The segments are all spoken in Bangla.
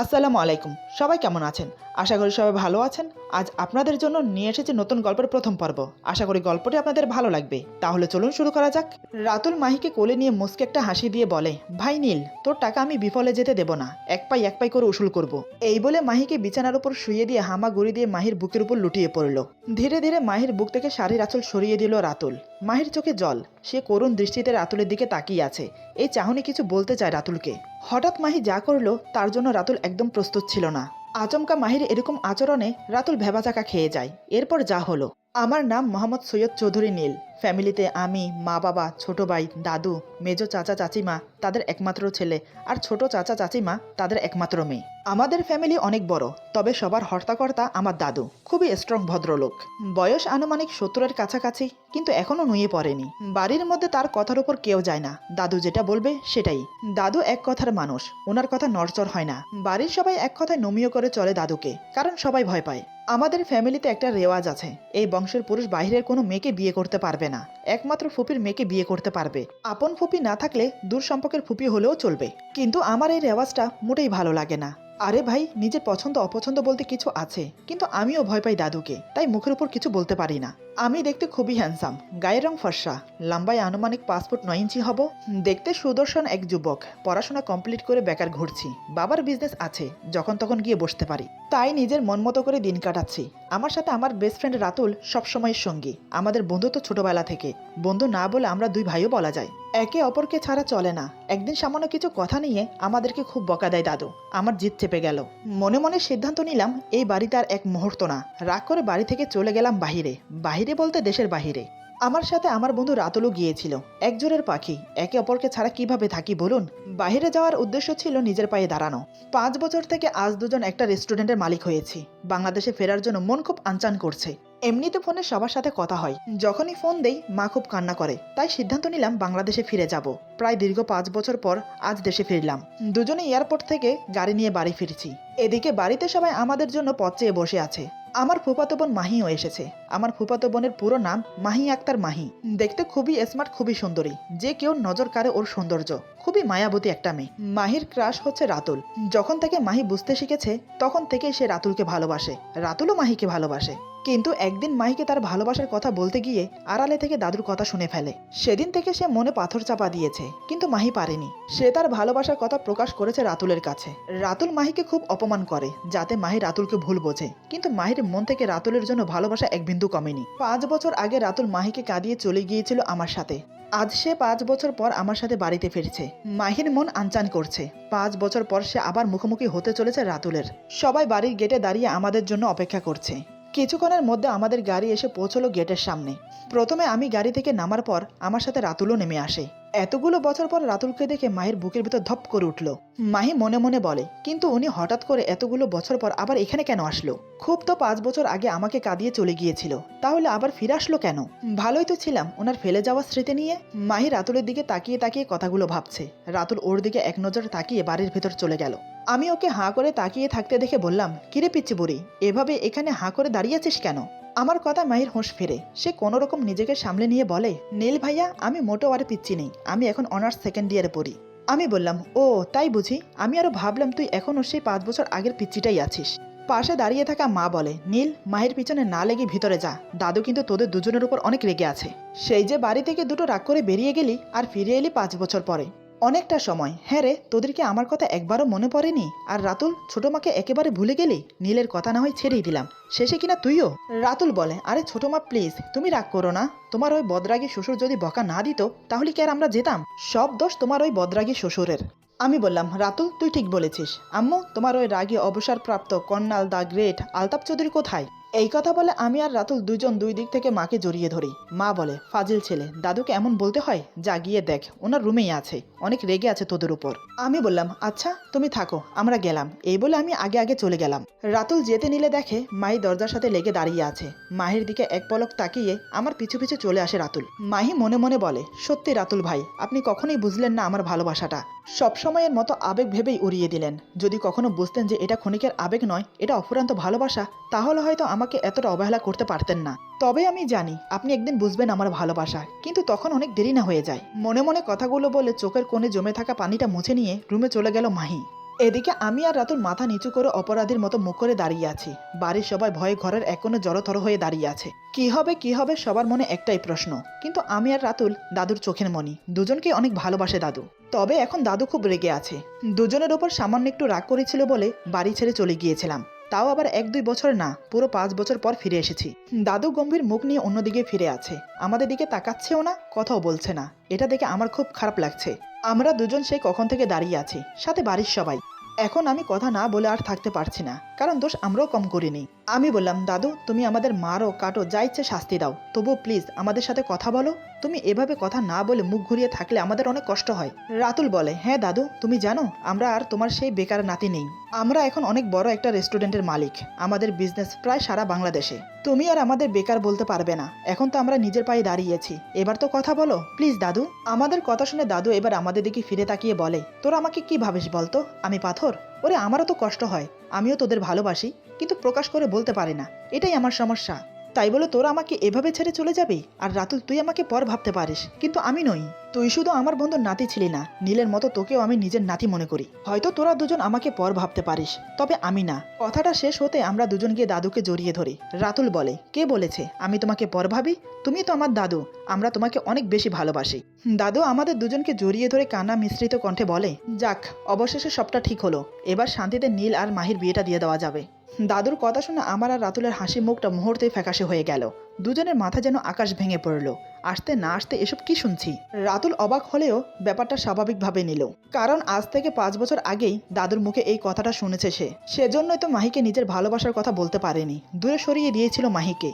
আসসালামু আলাইকুম। সবাই কেমন আছেন? আশা করি সবাই ভালো আছেন। আজ আপনাদের জন্য নিয়ে এসেছি নতুন গল্পের প্রথম পর্ব। আশা করি গল্পটি আপনাদের ভালো লাগবে। তাহলে চলুন শুরু করা যাক। রাতুল মাহিকে কোলে নিয়ে মুসকে একটা হাসি দিয়ে বলে, ভাই নীল, তোর টাকা আমি বিফলে যেতে দেব না। এক পাই এক পাই করে উসুল করব। এই বলে মাহিকে বিছানার উপর শুয়ে দিয়ে হামা গুড়ি দিয়ে মাহির বুকের উপর লুটিয়ে পড়ল। ধীরে ধীরে মাহির বুক থেকে শাড়ির আঁচল সরিয়ে দিল রাতুল। মাহির চোখে জল। সে করুণ দৃষ্টিতে রাতুলের দিকে তাকিয়ে আছে। এই চাহনি কিছু বলতে চায় রাতুলকে। হঠাৎ মাহি যা করল, তার জন্য রাতুল একদম প্রস্তুত ছিল না। আচমকা মাহির এরকম আচরণে রাতুল ভেবাচাকা খেয়ে যায়। এরপর যা হলো। আমার নাম মোহাম্মদ সৈয়দ চৌধুরী নীল। ফ্যামিলিতে আমি, মা বাবা, ছোট ভাই, দাদু, মেজো চাচা চাচিমা, তাদের একমাত্র ছেলে, আর ছোট চাচা চাচিমা, তাদের একমাত্র মেয়ে। আমাদের ফ্যামিলি অনেক বড়, তবে সবার হর্তাকর্তা আমার দাদু, খুবই স্ট্রং ভদ্রলোক। বয়স আনুমানিক সত্তরের কাছাকাছি, কিন্তু এখনও নুয়ে পড়েনি। বাড়ির মধ্যে তার কথার উপর কেউ যায় না, দাদু যেটা বলবে সেটাই। দাদু এক কথার মানুষ, ওনার কথা নড়চড় হয় না। বাড়ির সবাই এক কথায় নমিও করে চলে দাদুকে, কারণ সবাই ভয় পায়। আমাদের ফ্যামিলিতে একটা রেওয়াজ আছে, এই বংশের পুরুষ বাইরের কোনো মেয়েকে বিয়ে করতে পারবে একমাত্র ফুপির মেয়েকে বিয়ে করতে পারবে। আপন ফুপি না থাকলে দূর সম্পর্কের ফুপি হলেও চলবে। কিন্তু আমার এই রেওয়াজটা মোটেই ভালো লাগে না। আরে ভাই, নিজের পছন্দ অপছন্দ বলতে কিছু আছে। কিন্তু আমিও ভয় পাই দাদুকে। তাই মুখের উপর কিছু বলতে পারি না। আমি দেখতে খুবই হ্যান্ডসাম গায়ের রং ফর্সা। লম্বায় আনুমানিক পাসপোর্ট নয় ইঞ্চি হব। দেখতে সুদর্শন এক যুবক। পড়াশোনা কমপ্লিট করে বেকার ঘুরছি। বাবার বিজনেস আছে, যখন তখন গিয়ে বসতে পারি। তাই নিজের মন মতো করে দিন কাটাচ্ছি। আমার সাথে আমার বেস্ট ফ্রেন্ড রাতুল সবসময়ের সঙ্গী। আমাদের বন্ধুত্ব ছোটবেলা থেকে। বন্ধু না বলে আমরা দুই ভাইও বলা যায়। একে অপরকে ছাড়া চলে না। একদিন সামান্য কিছু কথা নিয়ে আমাদেরকে খুব বকা দেয় দাদু। আমার জিত চেপে গেল। মনে মনে সিদ্ধান্ত নিলাম, এই বাড়িতে আর এক মুহূর্ত না। রাগ করে বাড়ি থেকে চলে গেলাম বাহিরে। বাহিরে বলতে দেশের বাহিরে। আমার সাথে আমার বন্ধু রাতুলও গিয়েছিল। একজোরের পাখি। একে অপরকে ছাড়া কীভাবে থাকি বলুন? বাইরে যাওয়ার উদ্দেশ্য ছিল নিজের পায়ে দাঁড়ানো। পাঁচ বছর থেকে আজ দুজন একটা রেস্টুরেন্টের মালিক হয়েছি। বাংলাদেশে ফেরার জন্য মন খুব আনচান করছে। এমনিতে ফোনে সবার সাথে কথা হয়। যখনই ফোন দেই, মা খুব কান্না করে। তাই সিদ্ধান্ত নিলাম বাংলাদেশে ফিরে যাব। প্রায় দীর্ঘ পাঁচ বছর পর আজ দেশে ফিরলাম। দুজনে এয়ারপোর্ট থেকে গাড়ি নিয়ে বাড়ি ফিরছি। এদিকে বাড়িতে সবাই আমাদের জন্য পথ চেয়ে বসে আছে। আমার ফুপাতো বোন মাহিও এসেছে। আমার ফুপাতো বোনের পুরো নাম মাহি আক্তার মাহি। দেখতে খুবই স্মার্ট খুবই সুন্দরী। যে কেউ নজর কাড়ে ওর সৌন্দর্য। খুবই মায়াবতী একটা মেয়ে। মাহির ক্রাশ হচ্ছে রাতুল। যখন থেকে মাহি বুঝতে শিখেছে, তখন থেকে সে রাতুলকে ভালোবাসে। রাতুলও মাহিকে ভালোবাসে। কিন্তু একদিন মাহিকে তার ভালোবাসার কথা বলতে গিয়ে আড়ালে থেকে দাদুর কথা শুনে ফেলে। সেদিন থেকে সে মনে পাথর চাপা দিয়েছে, কিন্তু মাহি পারেনি। সে তার ভালোবাসার কথা প্রকাশ করেছে রাতুলের কাছে। রাতুল মাহিকে খুব অপমান করে, যাতে মাহি রাতুলকে ভুল বোঝে। কিন্তু মাহির মন থেকে রাতুলের জন্য ভালোবাসা এক বিন্দু কমেনি। পাঁচ বছর আগে রাতুল মাহিকে কাঁদিয়ে চলে গিয়েছিল আমার সাথে। আজ সে পাঁচ বছর পর আমার সাথে বাড়িতে ফিরছে। মাহির মন আনচান করছে। পাঁচ বছর পর সে আবার মুখোমুখি হতে চলেছে রাতুলের। সবাই বাড়ির গেটে দাঁড়িয়ে আমাদের জন্য অপেক্ষা করছে। কিছুক্ষণের মধ্যে আমাদের গাড়ি এসে পৌঁছলো গেটের সামনে। প্রথমে আমি গাড়ি থেকে নামার পর আমার সাথে রাতুলও নেমে আসে। এতগুলো বছর পর রাতুলকে দেখে মাহির বুকের ভিতর ধপ করে উঠল। মাহি মনে মনে বলে, কিন্তু উনি হঠাৎ করে এতগুলো বছর পর আবার এখানে কেন আসলো? খুব তো পাঁচ বছর আগে আমাকে কাঁদিয়ে চলে গিয়েছিল। তাহলে আবার ফিরে আসলো কেন? ভালোই তো ছিলাম, ওনার ফেলে যাওয়া স্মৃতি নিয়ে। মাহি রাতুলের দিকে তাকিয়ে তাকিয়ে কথাগুলো ভাবছে। রাতুল ওর দিকে এক নজর তাকিয়ে বাড়ির ভেতর চলে গেল। আমি ওকে হাঁ করে তাকিয়ে থাকতে দেখে বললাম, কিরে পিচ্ছি বুড়ি, এভাবে এখানে হাঁ করে দাঁড়িয়ে আছিস কেন? আমার কথা মাহির হোঁশ ফেরে। সে কোনো রকম নিজেকে সামলে নিয়ে বলে, নীল ভাইয়া, আমি মোটো আর পিচ্ছি নেই। আমি এখন অনার্স সেকেন্ড ইয়ারে পড়ি। আমি বললাম, ও, তাই বুঝি? আমি আরও ভাবলাম তুই এখনও সেই পাঁচ বছর আগের পিচ্ছিটাই আছিস। পাশে দাঁড়িয়ে থাকা মা বলে, নীল, মায়ের পিছনে না লেগে ভিতরে যা। দাদু কিন্তু তোদের দুজনের উপর অনেক রেগে আছে। সেই যে বাড়ি থেকে দুটো রাগ করে বেরিয়ে গেলি আর ফিরে এলি পাঁচ বছর পরে। অনেকটা সময়। হ্যাঁ রে তোদেরকে আমার কথা একবারও মনে পড়েনি? আর রাতুল, ছোট মাকে একেবারে ভুলে গেলি? নীলের কথা না হয় ছেড়েই দিলাম। শেষে কিনা তুইও? রাতুল বলে, আরে ছোট মা প্লিজ তুমি রাগ করো না। তোমার ওই বদরাগী শ্বশুর যদি বকা না দিত, তাহলে কি আর আমরা যেতাম? সব দোষ তোমার ওই বদরাগী শ্বশুরের। আমি বললাম, রাতুল, তুই ঠিক বলেছিস। আম্মু, তোমার ওই রাগী অবসরপ্রাপ্ত colonel the great Altaf Chowdhury কোথায়? এই কথা বলে আমি আর রাতুল দুজন দুই দিক থেকে মাকে জড়িয়ে ধরি। মা বলে, ফাজিল ছেলে, দাদুকে এমন বলতে হয়? যা, গিয়ে দেখ, ওনার রুমেই আছে, অনেক রেগে আছে তোদের উপর। আমি বললাম আচ্ছা তুমি থাকো, আমরা গেলাম। এই বলে আমি আগে আগে চলে গেলাম। রাতুল যেতে নিলে দেখে মাহি দরজার সাথে লেগে দাঁড়িয়ে আছে। মাহির দিকে এক পলক তাকিয়ে আমার পিছু পিছু চলে আসে রাতুল। মাহি মনে মনে বলে, সত্যি রাতুল ভাই, আপনি কখনোই বুঝলেন না আমার ভালোবাসাটা। সবসময়ের মতো আবেগ ভেবেই উড়িয়ে দিলেন। যদি কখনো বুঝতেন যে এটা ক্ষণিকের আবেগ নয়, এটা অফুরান্ত ভালোবাসা, তাহলে হয়তো আমাকে এতটা অবহেলা করতে পারতেন না। তবে আমি জানি, আপনি একদিন বুঝবেন আমার ভালোবাসা। কিন্তু তখন অনেক দেরি না হয়ে যায়। মনে মনে কথাগুলো বলে চোখের কোণে জমে থাকা পানিটা মুছে নিয়ে রুমে চলে গেল মাহি। এদিকে আমি আর রাতুল মাথা নিচু করে অপরাধীর মতো মুখ করে দাঁড়িয়ে আছি। বাড়ির সবাই ভয়ে ঘরের এক কোণে জড়োথর হয়ে দাঁড়িয়ে আছে। কি হবে কি হবে, সবার মনে একটাই প্রশ্ন। কিন্তু আমি আর রাতুল, দাদুর চোখের মনি। দুজনকে অনেক ভালোবাসে দাদু। তবে এখন দাদু খুব রেগে আছে। দুজনের ওপর সামান্য একটু রাগ করেছিল বলে বাড়ি ছেড়ে চলে গিয়েছিলাম। তাও আবার এক দুই বছর না, পুরো পাঁচ বছর পর ফিরে এসেছি। দাদু গম্ভীর মুখ নিয়ে অন্যদিকে ফিরে আছে। আমাদের দিকে তাকাচ্ছেও না, কথাও বলছে না। এটা দেখে আমার খুব খারাপ লাগছে। আমরা দুজন সেই কখন থেকে দাঁড়িয়ে আছি, সাথে বাড়ির সবাই। এখন আমি কথা না বলে আর থাকতে পারছি না, কারণ দোষ আমরাও কম করিনি। আমি বললাম, দাদু, তুমি আমাদের মারো, কাটো, যা ইচ্ছে শাস্তি দাও। তবুও প্লিজ, আমাদের সাথে কথা বলো। তুমি এভাবে কথা না বলে মুখ ঘুরিয়ে থাকলে আমাদের অনেক কষ্ট হয়। রাতুল বলে হ্যাঁ দাদু, তুমি জানো, আমরা আর তোমার সেই বেকার নাতি নেই। আমরা এখন অনেক বড় একটা রেস্টুরেন্টের মালিক। আমাদের বিজনেস প্রায় সারা বাংলাদেশে। তুমি আর আমাদের বেকার বলতে পারবে না। এখন তো আমরা নিজের পায়ে দাঁড়িয়েছি। এবার তো কথা বলো। প্লিজ দাদু। আমাদের কথা শুনে দাদু এবার আমাদের দিকে ফিরে তাকিয়ে বলে, তোরা আমাকে কি ভাবিস বলতো? আমি পাথর? ওরে, আমারও তো কষ্ট হয়। আমিও তোদের ভালোবাসি, কিন্তু প্রকাশ করে বলতে পারি না। এটাই আমার সমস্যা। তাই বলে তোরা আমাকে এভাবে ছেড়ে চলে যাবে? আর রাতুল, তুই আমাকে পর ভাবতে পারিস, কিন্তু আমি নই। তুই শুধু আমার বন্ধুর নাতি ছিলি না, নীলের মতো তোকেও আমি নিজের নাতি মনে করি। হয়তো তোরা দুজন আমাকে পর ভাবতে পারিস, তবে আমি না। কথাটা শেষ হতে আমরা দুজন গিয়ে দাদুকে জড়িয়ে ধরি। রাতুল বলে, কে বলেছে? আমি তোমাকে পর ভাবি? তুমি তো আমার দাদু। আমরা তোমাকে অনেক বেশি ভালোবাসি। দাদু আমাদের দুজনকে জড়িয়ে ধরে কান্না মিশ্রিত কণ্ঠে বলে, যাক, অবশেষে সবটা ঠিক হলো। এবার শান্তিতে নীল আর মাহির বিয়েটা দিয়ে দেওয়া যাবে। দাদুর কথা শুনে আমার আর রাতুলের হাসি মুখটা মুহূর্তে ফ্যাকাশে হয়ে গেল। দুজনের মাথা যেন আকাশ ভেঙে পড়ল। আসতে না আসতে এসব কি শুনছি? রাতুল অবাক হলেও ব্যাপারটা স্বাভাবিকভাবে নিল। কারণ আজ থেকে পাঁচ বছর আগেই দাদুর মুখে এই কথাটা শুনেছে সে। সেজন্যই তো মাহিকে নিজের ভালোবাসার কথা বলতে পারেনি। দূরে সরিয়ে দিয়েছিল মাহিকে।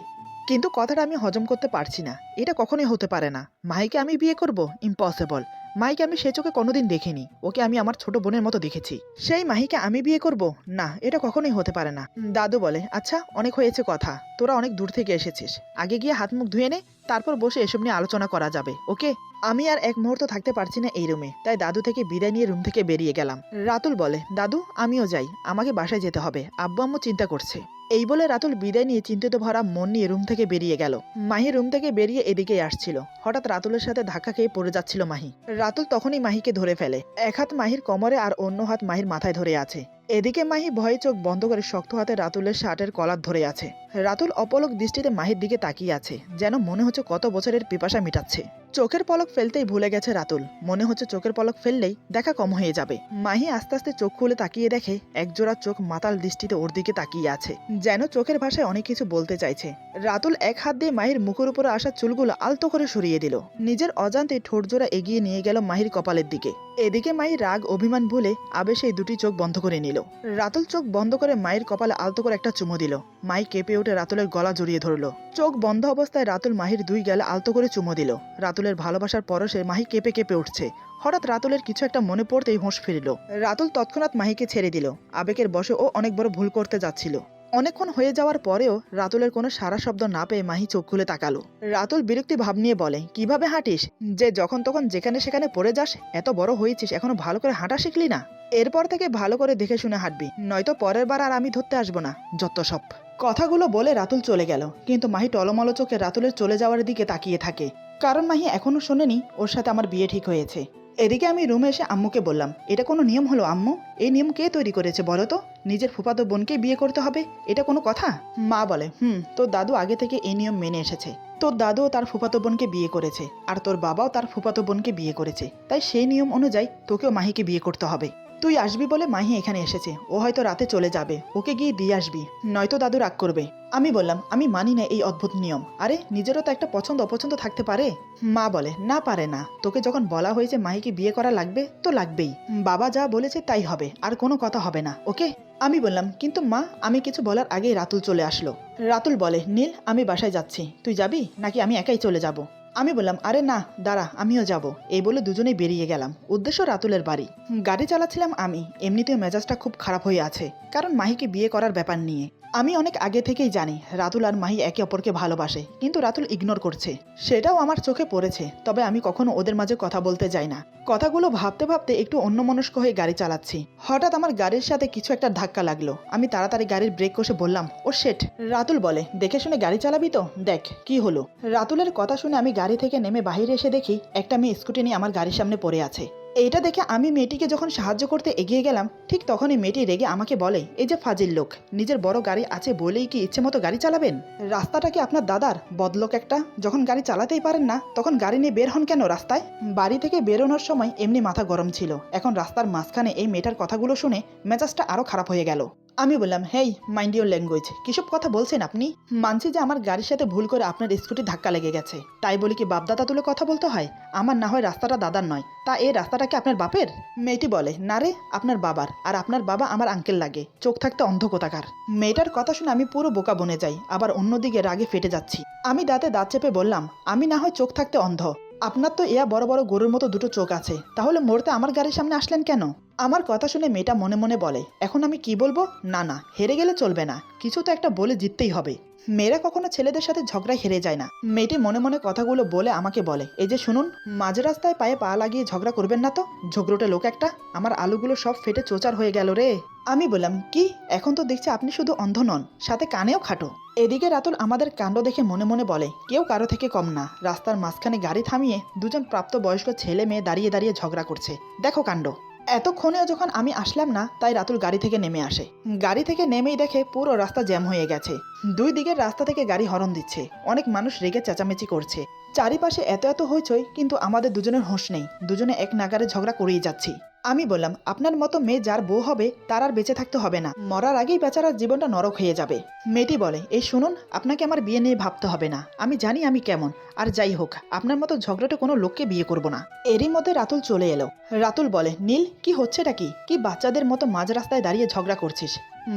কিন্তু কথাটা আমি হজম করতে পারছি না। এটা কখনোই হতে পারে না। মাহিকে আমি বিয়ে করব? ইম্পসিবল মাহিকে আমি সে চোখে কোনোদিন দেখিনি। ওকে আমি আমার ছোট বোনের মতো দেখেছি। সেই মাহিকে আমি বিয়ে করব? না, এটা কখনোই হতে পারে না। দাদু বলে আচ্ছা অনেক হয়েছে কথা। তোরা অনেক দূর থেকে এসেছিস। আগে গিয়ে হাত মুখ ধুয়ে নে, তারপর বসে এসব নিয়ে আলোচনা করা যাবে, ওকে? আমি আর এক মুহূর্ত থাকতে পারছি না এই রুমে, তাই দাদু থেকে বিদায় নিয়ে রুম থেকে বেরিয়ে গেলাম। রাতুল বলে, দাদু, আমিও যাই। আমাকে বাসায় যেতে হবে। আব্বু আম্মু চিন্তা করছে। এই বলে রাতুল বিদায় নিয়ে চিন্তিত ভরা মন নিয়ে রুম থেকে বেরিয়ে গেল। মাহি রুম থেকে বেরিয়ে এদিকে আসছিল। হঠাৎ রাতুলের সাথে ধাক্কা খেয়ে পড়ে যাচ্ছিল মাহি। রাতুল তখনই মাহিকে ধরে ফেলে। এক হাত মাহির কোমরে আর অন্য হাত মাহির মাথায় ধরে আছে। এদিকে মাহি ভয়ে চোখ বন্ধ করে শক্ত হাতে রাতুলের শার্টের কলার ধরে আছে। রাতুল অপলক দৃষ্টিতে মাহির দিকে তাকিয়ে আছে, যেন মনে হচ্ছে কত বছরের পিপাসা মিটাচ্ছে। চোখের পলক ফেলতেই ভুলে গেছে রাতুল। মনে হচ্ছে চোখের পলক ফেললেই দেখা কম হয়ে যাবে। মাহি আস্তে আস্তে চোখ খুলে তাকিয়ে দেখে একজোড়া চোখ মাতাল দৃষ্টিতে ওর দিকে তাকিয়ে আছে, যেন চোখের ভাষায় অনেক কিছু বলতে চাইছে। রাতুল এক হাত দিয়ে মাহির মুখের উপরে আসা চুলগুলো আলতো করে সরিয়ে দিল। নিজের অজান্তে ঠোঁটজোড়া এগিয়ে নিয়ে গেল মাহির কপালের দিকে। এদিকে মাহি রাগ, অভিমান ভুলে আবেশে দুটি চোখ বন্ধ করে নিল। রাতুল চোখ বন্ধ করে মায়ের কপালে আলতো করে একটা চুমো দিল। মাই কেঁপে উঠে রাতুলের গলা জড়িয়ে ধরলো। চোখ বন্ধ অবস্থায় রাতুল মাহির দুই গেলে আলতো করে চুমো দিল। রাতুলের ভালোবাসার পরশে মাহি কেঁপে কেঁপে উঠছে। হঠাৎ রাতুলের কিছু একটা মনে পড়তেই হোঁশ ফিরিল। রাতুল তৎক্ষণাৎ মাহিকে ছেড়ে দিল। আবেগের বসে ও অনেক বড় ভুল করতে যাচ্ছিল। অনেকক্ষণ হয়ে যাওয়ার পরেও রাতুলের কোনো সারা শব্দ না পেয়ে মাহি চোখ খুলে তাকালো। রাতুল বিরক্তি ভাব নিয়ে বলে, কীভাবে হাঁটিস? যে যখন তখন যেখানে সেখানে পড়ে যাস, এত বড় হয়েছিস, এখনও ভালো করে হাঁটা শিখলি না? এরপর থেকে ভালো করে দেখে শুনে হাঁটবি, নয়তো পরের বার আর আমি ধরতে আসব না, যত সব। কথাগুলো বলে রাতুল চলে গেল, কিন্তু মাহি টলমলো চোখে রাতুলের চলে যাওয়ার দিকে তাকিয়ে থাকে। কারণ মাহি এখনও শোনেনি, ওর সাথে আমার বিয়ে ঠিক হয়েছে। এদিকে আমি রুমে এসে আম্মুকে বললাম, এটা কোনো নিয়ম হলো আম্মু? এই নিয়ম কে তৈরি করেছে বলো তো? নিজের ফুফাতো বোনকে বিয়ে করতে হবে? এটা কোনো কথা? মা বলে, হুম, তোর দাদু আগে থেকে এই নিয়ম মেনে এসেছে। তোর দাদু তার ফুফাতো বোনকে বিয়ে করেছে, আর তোর বাবাও তার ফুফাতো বোনকে বিয়ে করেছে। তাই সেই নিয়ম অনুযায়ী তোকেও মাহিকে বিয়ে করতে হবে। তুই আসবি বলে মাহি এখানে এসেছে। ও হয়তো রাতে চলে যাবে। ওকে গিয়ে দিয়ে আসবি। নয়তো দাদু রাগ করবে। আমি বললাম, আমি মানি না এই অদ্ভুত নিয়ম। আরে, নিজেরও তো একটা পছন্দ অপছন্দ থাকতে পারে? মা বলে, না পারে না। তোকে যখন বলা হয়েছে মাহিকে বিয়ে করা লাগবে, তো লাগবেই। বাবা যা বলেছে তাই হবে, আর কোনো কথা হবে না। ওকে? আমি বললাম, কিন্তু মা, আমি কিছু বলার আগেই রাতুল চলে আসলো। রাতুল বলে, নীল, আমি বাসায় যাচ্ছি। তুই যাবি? নাকি আমি একাই চলে যাব? আমি বললাম, আরে না, দাঁড়া, আমিও যাব। এই বলে দুজনেই বেরিয়ে গেলাম। উদ্দেশ্য রাতুলের বাড়ি। গাড়ি চালাচ্ছিলাম আমি। এমনিতেও মেজাজটা খুব খারাপ হয়ে আছে। কারণ মাহিকে বিয়ে করার ব্যাপার নিয়ে। আমি অনেক আগে থেকেই জানি, রাতুল আর মাহি একে অপরকে ভালোবাসে, কিন্তু রাতুল ইগনোর করছে। সেটাও আমার চোখে পড়েছে, তবে আমি কখনো ওদের মাঝে কথা বলতে যাই না। কথাগুলো ভাবতে ভাবতে একটু অন্যমনস্ক হয়ে গাড়ি চালাচ্ছি। হঠাৎ আমার গাড়ির সাথে কিছু একটা ধাক্কা লাগল। আমি তাড়াতাড়ি গাড়ির ব্রেক কষে বললাম, ও শেট রাতুল বলে, দেখে শুনে গাড়ি চালাবি তো? দেখ, কি হলো? রাতুলের কথা শুনে আমি গাড়ি থেকে নেমে বাইরে এসে দেখি, একটা মেয়ে স্কুটি নিয়ে আমার গাড়ির সামনে পড়ে আছে। এইটা দেখে আমি মেয়েটিকে যখন সাহায্য করতে এগিয়ে গেলাম, ঠিক তখনই মেয়েটি রেগে আমাকে বলে, এই যে ফাজিল লোক, নিজের বড় গাড়ি আছে বলেই কি ইচ্ছে মতো গাড়ি চালাবেন? রাস্তাটা কি আপনার দাদার? বদলোক একটা। যখন গাড়ি চালাতেই পারেন না, তখন গাড়ি নিয়ে বের হন কেন রাস্তায়? বাড়ি থেকে বেরোনোর সময় এমনি মাথা গরম ছিল। এখন রাস্তার মাঝখানে এই মেয়েটার কথাগুলো শুনে মেজাজটা আরও খারাপ হয়ে গেল। আমি বললাম, হেই মাইন্ড ইউর ল্যাঙ্গুয়েজ কিসব কথা বলছেন আপনি? মানছি যে আমার গাড়ির সাথে ভুল করে আপনার স্কুটি ধাক্কা লেগে গেছে। তাই বলি কি বাপদাদা তুলে কথা বলতে হয়? আমার না হয় রাস্তাটা দাদার নয়। তা এই রাস্তাটা কি আপনার বাপের? মেয়েটি বলে, না রে, আপনার বাবার। আর আপনার বাবা আমার আঙ্কেল লাগে। চোখ থাকতে অন্ধ কোথাকার মেয়েটার কথা শুনে আমি পুরো বোকা বনে যাই, আবার অন্যদিকে রাগে ফেটে যাচ্ছি। আমি দাঁতে দাঁত চেপে বললাম, আমি না হয় চোখ থাকতে অন্ধ। আপনার তো ইয়া বড় বড় গরুর মতো দুটো চোখ আছে। তাহলে মরতে আমার গাড়ির সামনে আসলেন কেন? আমার কথা শুনে মেয়েটা মনে মনে বলে, এখন আমি কি বলব? না না, হেরে গেলে চলবে না। কিছু তো একটা বলে জিততেই হবে। মেয়েরা কখনো ছেলেদের সাথে ঝগড়ায় হেরে যায় না। মেয়েটি মনে মনে কথাগুলো বলে আমাকে বলে, এই যে শুনুন, মাঝ রাস্তায় পায়ে পা লাগিয়ে ঝগড়া করবেন না তো? ঝগড়োটে লোক একটা? আমার আলুগুলো সব ফেটে চোচার হয়ে গেল রে। আমি বললাম, কি? এখন তো দেখছি আপনি শুধু অন্ধ নন, সাথে কানেও খাটো। এদিকে রাতুল আমাদের কাণ্ড দেখে মনে মনে বলে, কেউ কারও থেকে কম না। রাস্তার মাঝখানে গাড়ি থামিয়ে দুজন প্রাপ্তবয়স্ক ছেলে মেয়ে দাঁড়িয়ে দাঁড়িয়ে ঝগড়া করছে। দেখো কাণ্ড। এতক্ষণেও যখন আমি আসলাম না, তাই রাতুল গাড়ি থেকে নেমে আসে। গাড়ি থেকে নেমেই দেখে পুরো রাস্তা জ্যাম হয়ে গেছে। দুই দিকের রাস্তা থেকে গাড়ি হরণ দিচ্ছে। অনেক মানুষ রেগে চেঁচামেচি করছে। চারিপাশে এত এত হইচই, কিন্তু আমাদের দুজনের হোঁশ নেই। দুজনে এক নাগারে ঝগড়া করেই যাচ্ছি। আমি বললাম, আপনার মতো মেয়ে যার বউ হবে, তার আর বেঁচে থাকতে হবে না। মরার আগেই বেচারার জীবনটা নরক হয়ে যাবে। মেয়েটি বলে, এই শুনুন, আপনাকে আমার বিয়ে নিয়ে ভাবতে হবে না। আমি জানি আমি কেমন। আর যাই হোক, আপনার মতো ঝগড়াটে কোনো লোককে বিয়ে করব না। এরই মধ্যে রাতুল চলে এলো। রাতুল বলে, নীল, কি হচ্ছেটা কি? কি বাচ্চাদের মতো মাঝ রাস্তায় দাঁড়িয়ে ঝগড়া করছিস?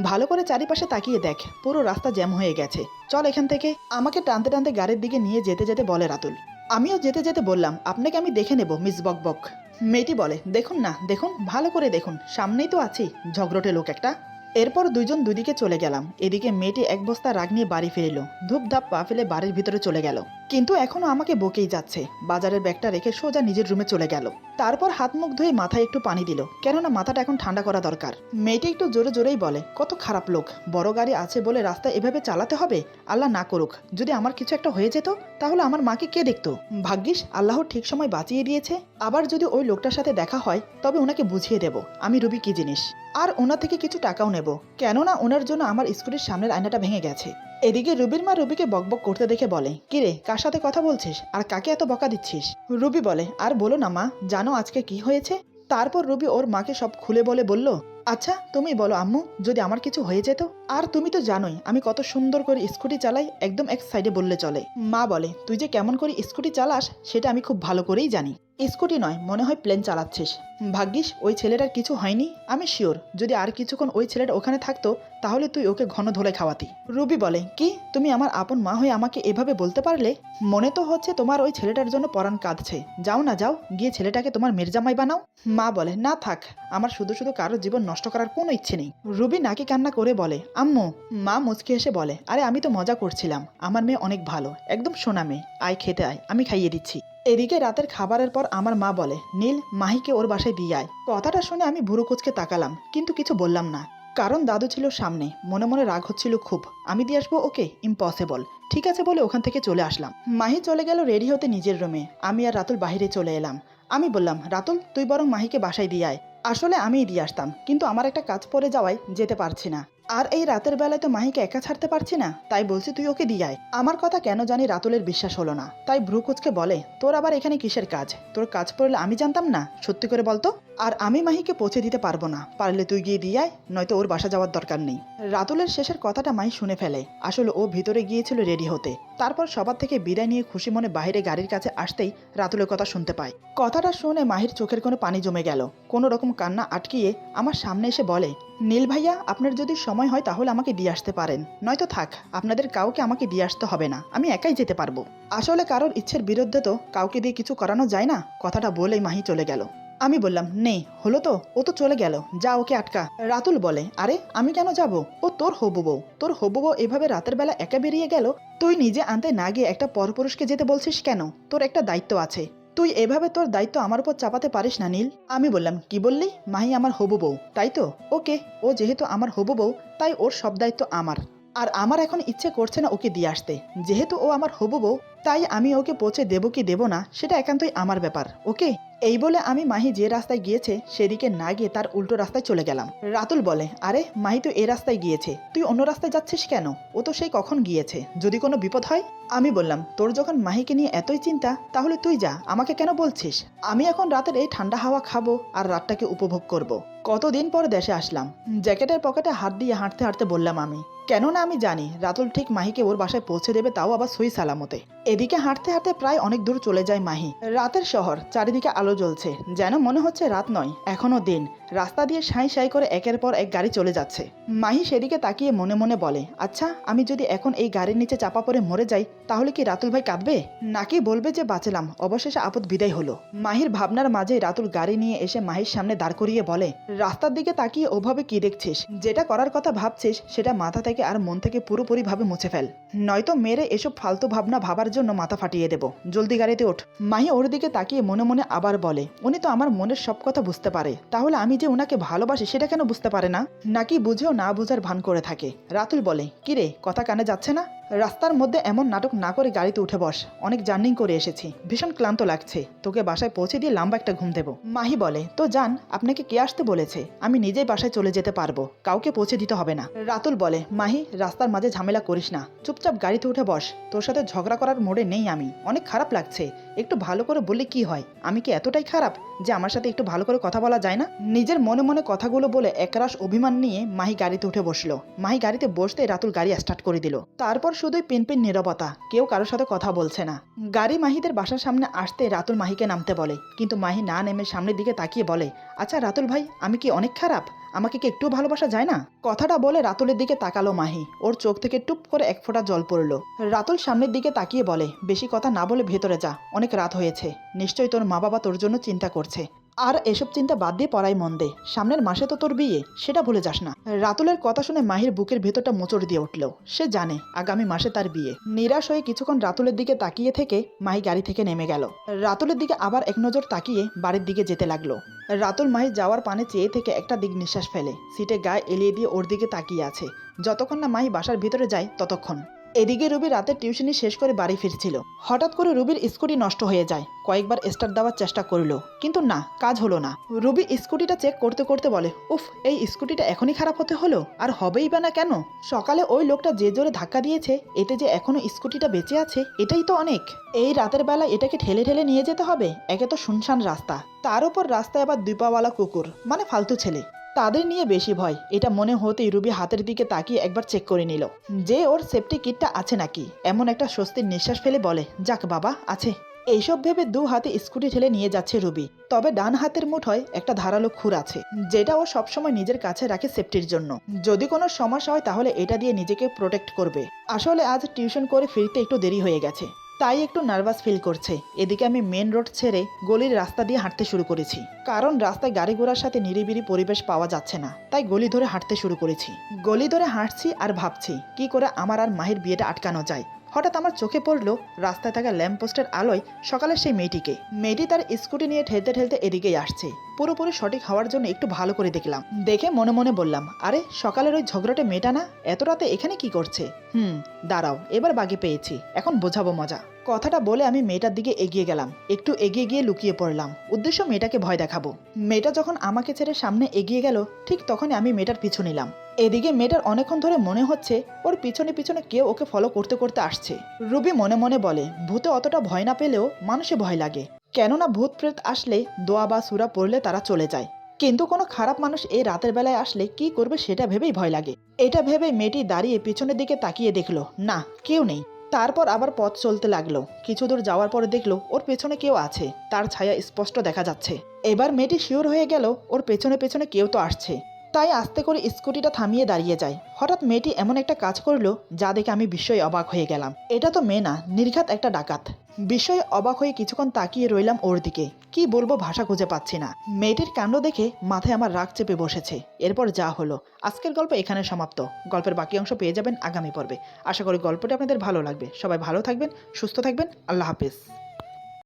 ভালো করে চারিপাশে তাকিয়ে দেখ, পুরো রাস্তা জ্যাম হয়ে গেছে। চল এখান থেকে। আমাকে টানতে টানতে গাড়ির দিকে নিয়ে যেতে যেতে বলে রাতুল, আমিও যেতে যেতে বললাম, আপনাকে আমি দেখে নেব, মিস বকবক মেয়েটি বলে, দেখুন না, দেখুন, ভালো করে দেখুন, সামনেই তো আছি। ঝগড়টে লোক একটা। এরপর দুজন দুদিকে চলে গেলাম। এদিকে মেয়েটি এক বস্তা রাগ নিয়ে বাড়ি ফিরিল। ধূপধাপ পা ফেলে বাড়ির ভিতরে চলে গেল। কিন্তু এখনও আমাকে বকেই যাচ্ছে। বাজারের ব্যাগটা রেখে সোজা নিজের রুমে চলে গেল। তারপর হাত মুখ ধুয়ে মাথায় একটু পানি দিল, কেননা মাথাটা এখন ঠান্ডা করা দরকার। মেয়েটি একটু জোরে জোরেই বলে, কত খারাপ লোক, বড় গাড়ি আছে বলে রাস্তা এভাবে চালাতে হবে? আল্লাহ না করুক, যদি আমার কিছু একটা হয়ে যেত, তাহলে আমার মাকে কে দেখতো? ভাগ্যিস আল্লাহর ঠিক সময় বাঁচিয়ে দিয়েছে। আবার যদি ওই লোকটার সাথে দেখা হয়, তবে ওনাকে বুঝিয়ে দেব, আমি রুবি কি জিনিস? আর ওনা থেকে কিছু টাকাও নেব, কেননা ওনার জন্য আমার স্কুটির সামনের আয়নাটা ভেঙে গেছে। এদিকে রুবির মা রুবিকে বকবক করতে দেখে বলে, কিরে, কার সাথে কথা বলছিস? আর কাকে এত বকা দিচ্ছিস? রুবি বলে, আর বলো না মা, জানো আজকে কি হয়েছে? তারপর রুবি ওর মাকে সব খুলে বলে বলল আচ্ছা তুমি বলো আম্মু, যদি আমার কিছু হয়ে যেত? আর তুমি তো জানোই, আমি কত সুন্দর করে স্কুটি চালাই একদম এক সাইডে বললে চলে। মা বলে, তুই যে কেমন করে স্কুটি চালাস, সেটা আমি খুব ভালো করেই জানি। স্কুটি নয়, মনে হয় প্লেন চালাচ্ছিস। ভাগ্যিস, ওই ছেলেটার কিছু হয়নি। আমি শিওর, যদি আর কিছুক্ষণ ওই ছেলেটা ওখানে থাকতো, তাহলে তুই ওকে ঘন ধোলে খাওয়াতি। রুবি বলে, কি? তুমি আমার আপন মা হয়ে আমাকে এভাবে বলতে পারলে? মনে তো হচ্ছে তোমার ওই ছেলেটার জন্য পরাণ কাঁদছে। যাও না, যাও, গিয়ে ছেলেটাকে তোমার মির্জামাই বানাও। মা বলে, না থাক, আমার শুধু শুধু কারও জীবন নষ্ট করার কোনো ইচ্ছে নেই। রুবি নাকি কান্না করে বলে, আম্মু। মা মুচকি এসে বলে, আরে আমি তো মজা করছিলাম। আমার মেয়ে অনেক ভালো, একদম সোনা মেয়ে। আয়, খেতে আয়, আমি খাইয়ে দিচ্ছি। এদিকে রাতের খাবারের পর আমার মা বলে, নীল, মাহিকে ওর বাসায় দিয়ে আয়। কথাটা শুনে আমি ভুরু কুচকে তাকালাম, কিন্তু কিছু বললাম না। কারণ দাদু ছিল সামনে, মনে মনে রাগ হচ্ছিল খুব। আমি দিয়ে আসব ওকে? ইম্পসিবল ঠিক আছে বলে ওখান থেকে চলে আসলাম। মাহি চলে গেল রেডি হতে নিজের রুমে। আমি আর রাতুল বাইরে চলে এলাম। আমি বললাম, রাতুল, তুই বরং মাহিকে বাসায় দিয়ে আয়। আসলে আমিই দিয়ে আসতাম, কিন্তু আমার একটা কাজ পড়ে যাওয়ায় যেতে পারছি না। আর এই রাতের বেলায় তো মাহিকে একা ছাড়তে পারছি না। তাই বলছি তুই ওকে দিয়ে আয়। আমার কথা কেন জানি রাতুলের বিশ্বাস হলো না। তাই ভ্রুকুচকে বলে, তোর আবার এখানে কিসের কাজ? তোর কাজ পড়লে আমি জানতাম না? সত্যি করে বলতো? আর আমি মাহিকে পৌঁছে দিতে পারব না। পারলে তুই গিয়ে দিয়ে আয়, নয়তো ওর বাসা যাওয়ার দরকার নেই। রাতুলের শেষের কথাটা মাহি শুনে ফেলে। আসলে ও ভিতরে গিয়েছিল রেডি হতে। তারপর সবার থেকে বিদায় নিয়ে খুশি মনে বাইরে গাড়ির কাছে আসতেই রাতুলের কথা শুনতে পায়। কথাটা শুনে মাহির চোখের কোনো পানি জমে গেল। কোনো রকম কান্না আটকিয়ে আমার সামনে এসে বলে, নীল ভাইয়া, আপনার যদি সময় হয় তাহলে আমাকে দিয়ে আসতে পারেন। নয়তো থাক, আপনাদের কাউকে আমাকে দিয়ে আসতে হবে না। আমি একাই যেতে পারব। আসলে কারোর ইচ্ছের বিরুদ্ধে তো কাউকে দিয়ে কিছু করানো যায় না? কথাটা বলেই মাহি চলে গেল। আমি বললাম নেই হলো তো, ও তো চলে গেল, যা ওকে আটকা। রাতুল বলে, আরে, আমি কেন যাব? ও তোর হবু বউ। তোর হবু বউ এভাবে রাতের বেলা একা বেরিয়ে গেল? তুই নিজে আনতে না গিয়ে একটা পরপুরুষকে যেতে বলছিস কেন? তোর একটা দায়িত্ব আছে। তুই এভাবে তোর দায়িত্ব আমার উপর চাপাতে পারিস না, নীল। আমি বললাম, কি বললি? মাহি আমার হবু বউ, তাই তো? ওকে, ও যেহেতু আমার হবু বউ, তাই ওর সব দায়িত্ব আমার। আর আমার এখন ইচ্ছে করছে না ওকে দিয়ে আসতে। যেহেতু ও আমার হবু বউ, তাই আমি ওকে পৌঁছে দেবো কি দেবো না, সেটা একান্তই আমার ব্যাপার। ওকে? এই বলে আমি মাহি যে রাস্তায় গিয়েছে, সেদিকে না গিয়ে তার উল্টো রাস্তায় চলে গেলাম। রাতুল বলে, আরে, মাহি তো এ রাস্তায় গিয়েছে। তুই অন্য রাস্তায় যাচ্ছিস কেন? ও তো সেই কখন গিয়েছে। যদি কোনো বিপদ হয়? আমি বললাম, তোর যখন মাহিকে নিয়ে এতই চিন্তা, তাহলে তুই যা, আমাকে কেন বলছিস? আমি এখন রাতের এই ঠান্ডা হাওয়া খাব আর রাতটাকে উপভোগ করব। কতদিন পর দেশে আসলাম। জ্যাকেটের পকেটে হাত দিয়ে হাঁটতে হাঁটতে বললাম আমি কেননা আমি জানি রাতুল ঠিক মাহিকে ওর বাসায় পৌঁছে দেবে তাও আবার সই সালামতে। এদিকে হাঁটতে হাঁটতে প্রায় অনেক দূর চলে যায় মাহি। রাতের শহর, চারিদিকে আলো জ্বলছে, যেন মনে হচ্ছে রাত নয়, এখনও দিন। রাস্তা দিয়ে সাঁই সাঁই করে একের পর এক গাড়ি চলে যাচ্ছে। মাহি সেদিকে তাকিয়ে মনে মনে বলে আচ্ছা আমি যদি এখন এই গাড়ির নিচে চাপা পড়ে মরে যাই, তাহলে কি রাতুল ভাই কাঁদবে? নাকি বলবে যে, বাঁচলাম, অবশেষে আপদ বিদায় হলো। মাহির ভাবনার মাঝে রাতুল গাড়ি নিয়ে এসে মাহির সামনে দাঁড় করিয়ে বলে, রাস্তার দিকে তাকিয়ে ওভাবে কি দেখছিস? যেটা করার কথা ভাবছিস, সেটা মাথা থেকে আর মন থেকে পুরোপুরি ভাবে মুছে ফেল। নয়তো মেরে এসব ফালতু ভাবনা ভাবার জন্য মাথা ফাটিয়ে দেব। জলদি গাড়িতে ওঠ। মাহি ওর দিকে তাকিয়ে মনে মনে আবার বলে, উনি তো আমার মনের সব কথা বুঝতে পারে। তাহলে আমি যে ওনাকে ভালোবাসি সেটা কেন বুঝতে পারে না? নাকি বুঝেও না বুঝার ভান করে থাকে? রাতুল বলে, কিরে, কথা কানে যাচ্ছে না? রাস্তার মধ্যে এমন নাটক না করে গাড়িতে উঠে বস। অনেক জার্নিং করে এসেছি। ভীষণ ক্লান্ত লাগছে। তোকে বাসায় পৌঁছে দিয়ে লম্বা একটা ঘুম দেবো। মাহি বলে, তো যান আপনাকে কে আসতে বলেছে? আমি নিজেই বাসায় চলে যেতে পারব। কাউকে পৌঁছে দিতে হবে না। রাতুল বলে, মাহি, রাস্তার মাঝে ঝামেলা করিস না। চুপচাপ গাড়িতে উঠে বস। তোর সাথে ঝগড়া করার মোড়ে নেই আমি। অনেক খারাপ লাগছে। একটু ভালো করে বললে কি হয়? আমি কি এতটাই খারাপ যে আমার সাথে একটু ভালো করে কথা বলা যায় না? নিজের মনে মনে কথাগুলো বলে একরাশ অভিমান নিয়ে মাহি গাড়িতে উঠে বসল। মাহি গাড়িতে বসতে রাতুল গাড়ি স্টার্ট করে দিল। তারপর শুধুই পিনপিন নীরবতা, কেউ কারোর সাথে কথা বলছে না। গাড়ি মাহিদের বাসার সামনে আসতে রাতুল মাহিকে নামতে বলে, কিন্তু মাহি না নেমে সামনের দিকে তাকিয়ে বলে আচ্ছা রাতুল ভাই, আমি কি অনেক খারাপ? আমাকে কি একটু ভালোবাসা যায় না? কথাটা বলে রাতুলের দিকে তাকালো মাহি। ওর চোখ থেকে টুপ করে এক ফোঁটা জল পড়ল। রাতুল সামনের দিকে তাকিয়ে বলে, বেশি কথা না বলে ভেতরে যা, অনেক রাত হয়েছে। নিশ্চয়ই তোর মা বাবা তোর জন্য চিন্তা করছে। আর এসব চিন্তা বাদ দিয়ে পড়াই মন দে। সামনের মাসে তো তোর বিয়ে, সেটা ভুলে যাস না। রাতুলের কথা শুনে মাহির বুকের ভেতরটা মোচড় দিয়ে উঠল। সে জানে আগামী মাসে তার বিয়ে। নিরাশ হয়ে কিছুক্ষণ রাতুলের দিকে তাকিয়ে থেকে মাহি গাড়ি থেকে নেমে গেল। রাতুলের দিকে আবার এক নজর তাকিয়ে বাড়ির দিকে যেতে লাগল। রাতুল মাহির যাওয়ার পানে চেয়ে থেকে একটা দিক নিঃশ্বাস ফেলে। সিটে গায়ে এলিয়ে দিয়ে ওর দিকে তাকিয়ে আছে। যতক্ষণ না মাহি বাসার ভিতরে যায়, ততক্ষণ। এদিকে রুবি রাতের টিউশনি শেষ করে বাড়ি ফিরছিল। হঠাৎ করে রুবির স্কুটি নষ্ট হয়ে যায়। কয়েকবার স্টার্ট দেওয়ার চেষ্টা করল, কিন্তু না, কাজ হলো না। রুবি স্কুটিটা চেক করতে করতে বলে, উফ, এই স্কুটিটা এখনই খারাপ হতে হলো? আর হবেই বা না কেন? সকালে ওই লোকটা যে জোরে ধাক্কা দিয়েছে, এতে যে এখনও স্কুটিটা বেঁচে আছে, এটাই তো অনেক। এই রাতের বেলা এটাকে ঠেলে ঠেলে নিয়ে যেতে হবে? একে তো শুনশান রাস্তা। তার উপর রাস্তায় আবার দুপাওয়ালা কুকুর মানে ফালতু ছেলে। তাদের নিয়ে বেশি ভয়। এটা মনে হতেই রুবি হাতের দিকে তাকিয়ে একবার চেক করে নিল। যে ওর সেফটি কিটটা আছে নাকি? এমন একটা স্বস্তির নিঃশ্বাস ফেলে বলে, যাক বাবা, আছে। এইসব ভেবে দু হাতে স্কুটি ঠেলে নিয়ে যাচ্ছে রুবি। তবে ডান হাতের মুঠোয় একটা ধারালো খুর আছে, যেটা ও সবসময় নিজের কাছে রাখে সেফটির জন্য। যদি কোনো সমস্যা হয় তাহলে এটা দিয়ে নিজেকে প্রোটেক্ট করবে। আসলে আজ টিউশন করে ফিরতে একটু দেরি হয়ে গেছে। তাই একটু নার্ভাস ফিল করছে। এদিকে আমি মেন রোড ছেড়ে গলির রাস্তা দিয়ে হাঁটতে শুরু করেছি। কারণ রাস্তায় গাড়ি ঘোড়ার সাথে নিরিবিরি পরিবেশ পাওয়া যাচ্ছে না। তাই গলি ধরে হাঁটতে শুরু করেছি। গলি ধরে হাঁটছি আর ভাবছি, কি করে আমার আর মাহির বিয়েটা আটকানো যায়? হঠাৎ আমার চোখে পড়ল রাস্তায় থাকা ল্যাম্পপোস্টের আলোয় সকালের সেই মেয়েটিকে। মেয়েটি তার স্কুটি নিয়ে ঠেলতে ঠেলতে এদিকেই আসছে। পুরোপুরি সঠিক হওয়ার জন্য একটু ভালো করে দেখলাম। দেখে মনে মনে বললাম, আরে, সকালের ওই ঝগড়াটে মেয়েটা না? এত রাতে এখানে কি করছে? হুম, দাঁড়াও, এবার বাগে পেয়েছি। এখন বোঝাবো মজা। কথাটা বলে আমি মেয়েটার দিকে এগিয়ে গেলাম। একটু এগিয়ে গিয়ে লুকিয়ে পড়লাম। উদ্দেশ্য মেয়েটাকে ভয় দেখাবো। মেয়েটা যখন আমাকে ছেড়ে সামনে এগিয়ে গেল, ঠিক তখনই আমি মেয়েটার পিছু নিলাম। এদিকে মেয়েটার অনেকক্ষণ ধরে মনে হচ্ছে ওর পিছনে পিছনে কেউ ওকে ফলো করতে করতে আসছে। রুবি মনে মনে বলে, ভূতে অতটা ভয় না পেলেও মানুষে ভয় লাগে। কেননা ভূত প্রেত আসলে দোয়া বা সুরা পড়লে তারা চলে যায়। কিন্তু কোনো খারাপ মানুষ এই রাতের বেলায় আসলে কি করবে সেটা ভেবেই ভয় লাগে। এটা ভেবে মেয়েটি দাঁড়িয়ে পিছনের দিকে তাকিয়ে দেখল, না, কেউ নেই। তারপর আবার পথ চলতে লাগল। কিছু দূর যাওয়ার পরে দেখল ওর পেছনে কেউ আছে, তার ছায়া স্পষ্ট দেখা যাচ্ছে। এবার মেয়েটি শিওর হয়ে গেল, ওর পেছনে পেছনে কেউ তো আসছে। তাই আস্তে করে স্কুটিটা থামিয়ে দাঁড়িয়ে যায়। হঠাৎ মেয়েটি এমন একটা কাজ করল যা দেখে আমি বিস্ময়ে অবাক হয়ে গেলাম। এটা তো মেয়ে না, নির্ঘাত একটা ডাকাত। বিস্ময়ে অবাক হয়ে কিছুক্ষণ তাকিয়ে রইলাম ওর দিকে। কি বলব ভাষা খুঁজে পাচ্ছি না। মেয়েটির কাণ্ড দেখে মাথায় আমার রাগ চেপে বসেছে। এরপর যা হলো। আজকের গল্প এখানে সমাপ্ত। গল্পের বাকি অংশ পেয়ে যাবেন আগামী পর্বে। আশা করি গল্পটি আপনাদের ভালো লাগবে। সবাই ভালো থাকবেন, সুস্থ থাকবেন। আল্লাহ হাফিজ।